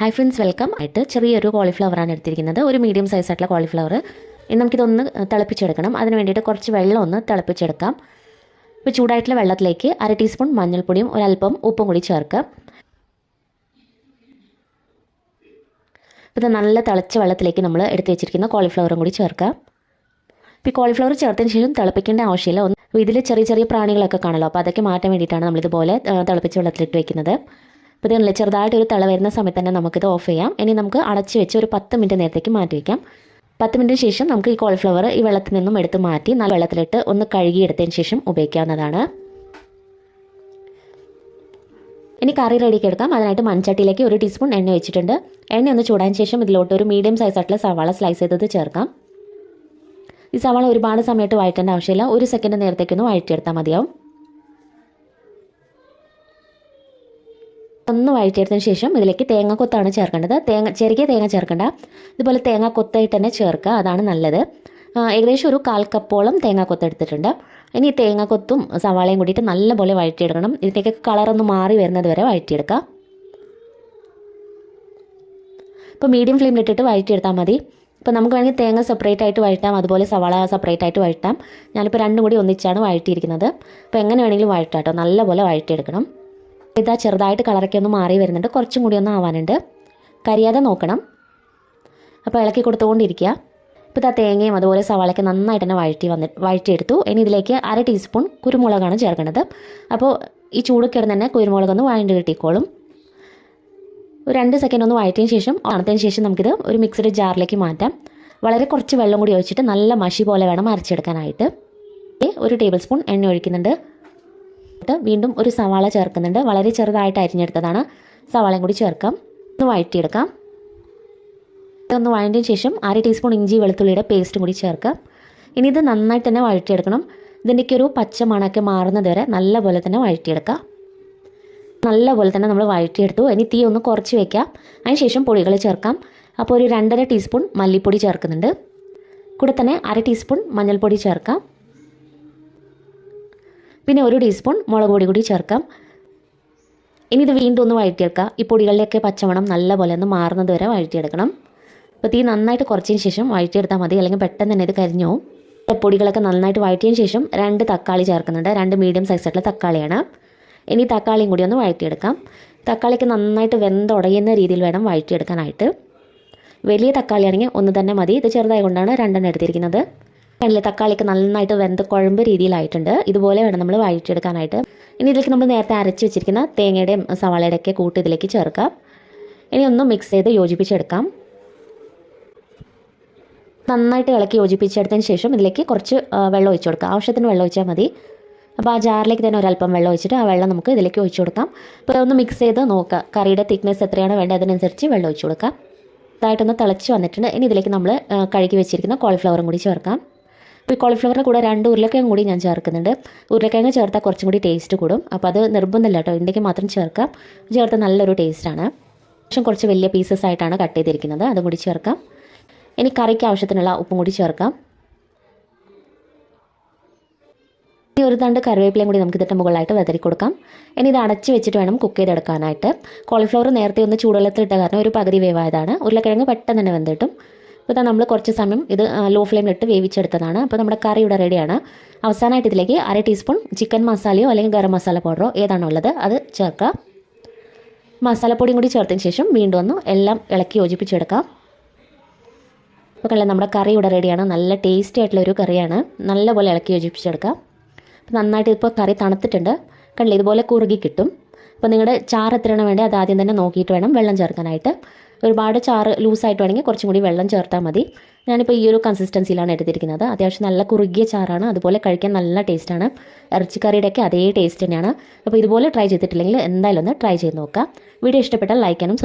Hi friends welcome ആയിട്ട് ചെറിയൊരു കോളിഫ്ലവറാണ് എടുത്തിരിക്കുന്നത്. ഒരു മീഡിയം സൈസ് ആയിട്ടുള്ള കോളിഫ്ലവർ ഇനി നമുക്കിതൊന്ന് തിളപ്പിച്ചെടുക്കണം. അതിന് വേണ്ടിയിട്ട് കുറച്ച് വെള്ളം ഒന്ന് തിളപ്പിച്ചെടുക്കാം. ഇപ്പോൾ ചൂടായിട്ടുള്ള വെള്ളത്തിലേക്ക് അര ടീസ്പൂൺ മഞ്ഞൾപ്പൊടിയും ഒരല്പം ഉപ്പും കൂടി ചേർക്കാം ഇത് നല്ല തിളച്ച വെള്ളത്തിലേക്ക് നമ്മൾ എടുത്ത് വെച്ചിരിക്കുന്ന കോളിഫ്ലവറും കൂടി ചേർക്കാം ഇപ്പോൾ ഈ കോളിഫ്ലവർ ചേർത്തതിന് ശേഷം തിളപ്പിക്കേണ്ട ആവശ്യമില്ല. ഒന്ന് ഇതിൽ ചെറിയ ചെറിയ പ്രാണികളൊക്കെ കാണല്ലോ അപ്പോൾ അതൊക്കെ മാറ്റാൻ വേണ്ടിയിട്ടാണ് നമ്മളിതുപോലെ തിളപ്പിച്ച വെള്ളത്തിലിട്ട് വെക്കുന്നത്. അപ്പോൾ ഇതിനുള്ള ചെറുതായിട്ട് ഒരു തിള വരുന്ന സമയത്ത് തന്നെ നമുക്കിത് ഓഫ് ചെയ്യാം. ഇനി നമുക്ക് അടച്ച് വെച്ച് ഒരു പത്ത് മിനിറ്റ് നേരത്തേക്ക് മാറ്റി വയ്ക്കാം പത്ത് മിനിറ്റിന് ശേഷം നമുക്ക് ഈ കോൾഫ്ലവർ ഈ വെള്ളത്തിൽ നിന്നും എടുത്ത് മാറ്റി നല്ല വെള്ളത്തിലിട്ട് ഒന്ന് കഴുകിയെടുത്തതിന് ശേഷം ഉപയോഗിക്കാവുന്നതാണ്. ഇനി കറി റെഡിക്ക് എടുക്കാം. അതിനായിട്ട് മൺചട്ടിയിലേക്ക് ഒരു ടീസ്പൂൺ എണ്ണ വെച്ചിട്ടുണ്ട് എണ്ണ ഒന്ന് ചൂടാൻ ശേഷം ഇതിലോട്ട് ഒരു മീഡിയം സൈസ് ആയിട്ടുള്ള സവാള സ്ലൈസ് ചെയ്തത് ചേർക്കാം. ഈ സവാള ഒരുപാട് സമയത്ത് വഴറ്റേണ്ട ആവശ്യമില്ല. ഒരു സെക്കൻഡ് നേരത്തേക്കൊന്ന് വഴറ്റിയെടുത്താൽ മതിയാവും. ഒന്ന് വഴറ്റിയെടുത്തതിന് ശേഷം ഇതിലേക്ക് തേങ്ങ കൊത്താണ് ചേർക്കേണ്ടത്. തേങ്ങ ചെറിയ തേങ്ങ ചേർക്കണ്ട. ഇതുപോലെ തേങ്ങ കൊത്തായിട്ട് തന്നെ ചേർക്കുക. അതാണ് നല്ലത്. ഏകദേശം ഒരു കാൽ കപ്പോളം തേങ്ങ എടുത്തിട്ടുണ്ട്. ഇനി തേങ്ങ കൊത്തും സവാളയും കൂടിയിട്ട് നല്ലപോലെ വഴറ്റിയെടുക്കണം. ഇതിന്റെയൊക്കെ കളറൊന്ന് മാറി വരുന്നത് വരെ വഴറ്റിയെടുക്കാം ഇപ്പോൾ മീഡിയം ഫ്ലെയിമിലിട്ടിട്ട് വഴറ്റിയെടുത്താൽ മതി. ഇപ്പോൾ നമുക്ക് വേണമെങ്കിൽ തേങ്ങ സെപ്പറേറ്റ് ആയിട്ട് വഴറ്റാം. അതുപോലെ സവാള സെപ്പറേറ്റ് ആയിട്ട് വഴറ്റാം. ഞാനിപ്പോൾ രണ്ടും കൂടി ഒന്നിച്ചാണ് വഴറ്റിയിരിക്കുന്നത്. അപ്പോൾ എങ്ങനെ വേണമെങ്കിലും വഴറ്റാം കേട്ടോ നല്ലപോലെ വഴറ്റിയെടുക്കണം. ഇതാ ചെറുതായിട്ട് കളറൊക്കെ ഒന്ന് മാറി വരുന്നുണ്ട്. കുറച്ചും കൂടി ഒന്ന് ആവാനുണ്ട്. കരിയാതെ നോക്കണം. അപ്പോൾ ഇളക്കി കൊടുത്തുകൊണ്ടിരിക്കുക. ഇപ്പോൾ ഇതാ തേങ്ങയും അതുപോലെ സവാളയൊക്കെ നന്നായിട്ട് തന്നെ വഴറ്റി വന്നി വഴറ്റിയെടുത്തു. ഇനി ഇതിലേക്ക് അര ടീസ്പൂൺ കുരുമുളകാണ് ചേർക്കേണ്ടത് അപ്പോൾ ഈ ചൂട് കിടന്ന് തന്നെ കുരുമുളകൊന്ന് വഴണ്ട് കിട്ടിക്കോളും. ഒരു രണ്ട് സെക്കൻഡ് ഒന്ന് വഴറ്റിയ ശേഷം തണുത്തതിന് ശേഷം നമുക്കിത് ഒരു മിക്സഡ് ജാറിലേക്ക് മാറ്റാം. വളരെ കുറച്ച് വെള്ളം കൂടി ഒഴിച്ചിട്ട് നല്ല മഷി പോലെ വേണം അരച്ചെടുക്കാനായിട്ട്. ഒരു ടേബിൾ സ്പൂൺ എണ്ണ ഒഴിക്കുന്നുണ്ട്. വീണ്ടും ഒരു സവാള ചേർക്കുന്നുണ്ട്. വളരെ ചെറുതായിട്ട് അരിഞ്ഞെടുത്തതാണ്. സവാളയും കൂടി ചേർക്കാം. ഒന്ന് വഴറ്റിയെടുക്കാം. ഒന്ന് വഴറ്റിയ ശേഷം അര ടീസ്പൂൺ ഇഞ്ചി വെളുത്തുള്ളിയുടെ പേസ്റ്റും കൂടി ചേർക്കാം. ഇനി ഇത് നന്നായിട്ട് തന്നെ വഴറ്റിയെടുക്കണം. ഇതിന്റെയൊക്കെ ഒരു പച്ച മണമൊക്കെ മാറുന്നത് വരെ നല്ലപോലെ തന്നെ വഴറ്റിയെടുക്കാം. നല്ലപോലെ തന്നെ നമ്മൾ വഴറ്റിയെടുത്തു. ഇനി തീ ഒന്ന് കുറച്ച് വെക്കാം. അതിനുശേഷം പൊടികൾ ചേർക്കാം. അപ്പോൾ ഒരു രണ്ടര ടീസ്പൂൺ മല്ലിപ്പൊടി ചേർക്കുന്നുണ്ട്. കൂടെ തന്നെ അര ടീസ്പൂൺ മഞ്ഞൾപ്പൊടി ചേർക്കാം. പിന്നെ ഒരു ടീസ്പൂൺ മുളക് പൊടി കൂടി ചേർക്കാം. ഇനി ഇത് വീണ്ടും ഒന്ന് വഴറ്റിയെടുക്കുക ഈ പൊടികളിലേക്ക് പച്ചമണം നല്ലപോലെ ഒന്ന് മാറുന്നത് വരെ വഴറ്റിയെടുക്കണം. അപ്പോൾ തീ നന്നായിട്ട് കുറച്ചതിന് ശേഷം വഴറ്റിയെടുത്താൽ മതി. അല്ലെങ്കിൽ പെട്ടെന്ന് തന്നെ ഇത് കരിഞ്ഞു പോകും പൊടികളൊക്കെ നന്നായിട്ട് വഴറ്റിയതിന് ശേഷം രണ്ട് തക്കാളി ചേർക്കുന്നുണ്ട്. രണ്ട് മീഡിയം സൈസായിട്ടുള്ള തക്കാളിയാണ്. ഇനി തക്കാളിയും കൂടി ഒന്ന് വഴറ്റിയെടുക്കാം. തക്കാളിക്ക് നന്നായിട്ട് വെന്തുടയുന്ന രീതിയിൽ വേണം വഴറ്റിയെടുക്കാനായിട്ട്. വലിയ തക്കാളിയാണെങ്കിൽ ഒന്ന് തന്നെ മതി. ഇത് ചെറുതായി കൊണ്ടാണ് രണ്ടെണ്ണം എടുത്തിരിക്കുന്നത്. കണ്ടില്ലേ തക്കാളിക്ക് നന്നായിട്ട് വെന്ത് കുഴമ്പ് രീതിയിലായിട്ടുണ്ട്. ഇതുപോലെ വേണം നമ്മൾ വഴറ്റിയെടുക്കാനായിട്ട്. ഇനി ഇതിലേക്ക് നമ്മൾ നേരത്തെ അരച്ച് വെച്ചിരിക്കുന്ന തേങ്ങയുടെയും സവാളയുടെ ഒക്കെ കൂട്ട് ഇതിലേക്ക് ചേർക്കാം. ഇനി ഒന്ന് മിക്സ് ചെയ്ത് യോജിപ്പിച്ചെടുക്കാം. നന്നായിട്ട് ഇളക്കി യോജിപ്പിച്ചെടുത്തതിന് ശേഷം ഇതിലേക്ക് കുറച്ച് വെള്ളം ഒഴിച്ചു കൊടുക്കാം. ആവശ്യത്തിന് വെള്ളം ഒഴിച്ചാൽ മതി. അപ്പോൾ ആ ജാറിലേക്ക് തന്നെ ഒരല്പം വെള്ളം ഒഴിച്ചിട്ട് ആ വെള്ളം നമുക്ക് ഇതിലേക്ക് ഒഴിച്ചു കൊടുക്കാം. അപ്പോൾ ഒന്ന് മിക്സ് ചെയ്ത് നോക്കുക കറിയുടെ തിക്നെസ് എത്രയാണ് വേണ്ടത്? അതിനനുസരിച്ച് വെള്ളം ഒഴിച്ചു കൊടുക്കാം. ഇതായിട്ടൊന്ന് തിളച്ച് വന്നിട്ടുണ്ട്. ഇനി ഇതിലേക്ക് നമ്മൾ കഴുകി വെച്ചിരിക്കുന്ന കോളിഫ്ലവറും കൂടി ചേർക്കാം. ഈ കോളിഫ്ലവറിന്റെ കൂടെ രണ്ട് ഉരുളക്കിഴങ്ങ് കൂടി ഞാൻ ചേർക്കുന്നുണ്ട്. ഉരുളക്കിഴങ്ങ് ചേർത്താൽ കുറച്ചും കൂടി ടേസ്റ്റ് കൂടും. അപ്പോൾ അത് നിർബന്ധമില്ല കേട്ടോ. ഉണ്ടെങ്കിൽ മാത്രം ചേർക്കാം. ചേർത്ത് നല്ലൊരു ടേസ്റ്റാണ് പക്ഷേ കുറച്ച് വലിയ പീസസ് ആയിട്ടാണ് കട്ട് ചെയ്തിരിക്കുന്നത്. അതും കൂടി ചേർക്കാം. ഇനി കറിക്ക് ആവശ്യത്തിനുള്ള ഉപ്പും കൂടി ചേർക്കാം. ഈ ഒരു തണ്ട് കറിവേപ്പിലയും കൂടി നമുക്ക് ഇതിന്റെ മുകളിലായിട്ട് വെതറി കൊടുക്കാം. ഇനി ഇത് അടച്ച് വെച്ചിട്ട് വേണം കുക്ക് ചെയ്തെടുക്കാനായിട്ട്. കോളിഫ്ലവർ നേരത്തെ ഒന്ന് ചൂടുവെള്ളത്തിൽ ഇട്ട കാരണം ഒരു പകുതി വേവായതാണ്. ഉരുളക്കിഴങ്ങ് പെട്ടെന്ന് തന്നെ വെന്തിട്ടും അപ്പോൾ ഇതാ നമ്മൾ കുറച്ച് സമയം ഇത് ലോ ഫ്ലെയിമിലിട്ട് വേവിച്ചെടുത്തതാണ്. അപ്പോൾ നമ്മുടെ കറി ഇവിടെ റെഡിയാണ് അവസാനമായിട്ട് ഇതിലേക്ക് അര ടീസ്പൂൺ ചിക്കൻ മസാലയോ അല്ലെങ്കിൽ ഗരം മസാല പൗഡറോ ഏതാണോ ഉള്ളത് അത് ചേർക്കുക മസാലപ്പൊടിയും കൂടി ചേർത്തതിന് ശേഷം വീണ്ടും ഒന്ന് എല്ലാം ഇളക്കി യോജിപ്പിച്ചെടുക്കാം. അപ്പോൾ കണ്ടില്ലേ നമ്മുടെ കറി ഇവിടെ റെഡിയാണ് നല്ല ടേസ്റ്റി ആയിട്ടുള്ള ഒരു കറിയാണ്. നല്ലപോലെ ഇളക്കി യോജിപ്പിച്ചെടുക്കാം. അപ്പോൾ നന്നായിട്ട് ഇപ്പോൾ കറി തണുത്തിട്ടുണ്ട്. കണ്ടില്ല ഇതുപോലെ കുറുകി കിട്ടും. അപ്പോൾ നിങ്ങളുടെ ചാറ് എത്രയാണ് വേണ്ടത് അത് ആദ്യം തന്നെ നോക്കിയിട്ട് വേണം വെള്ളം ചേർക്കാനായിട്ട്. ഒരുപാട് ചാറ് ലൂസായിട്ട് വേണമെങ്കിൽ കുറച്ചും കൂടി വെള്ളം ചേർത്താൽ മതി. ഞാനിപ്പോൾ ഈ ഒരു കൺസിസ്റ്റൻസിയിലാണ് എടുത്തിരിക്കുന്നത്. അത്യാവശ്യം നല്ല കുറുകിയ ചാറാണ്. അതുപോലെ കഴിക്കാൻ നല്ല ടേസ്റ്റാണ്. ഇറച്ചിക്കറിയുടെയൊക്കെ അതേ ടേസ്റ്റ് തന്നെയാണ്. അപ്പോൾ ഇതുപോലെ ട്രൈ ചെയ്തിട്ടില്ലെങ്കിൽ എന്തായാലും ഒന്ന് ട്രൈ ചെയ്ത് നോക്കുക. വീഡിയോ ഇഷ്ടപ്പെട്ടാൽ ലൈക്ക് ചെയ്യാനും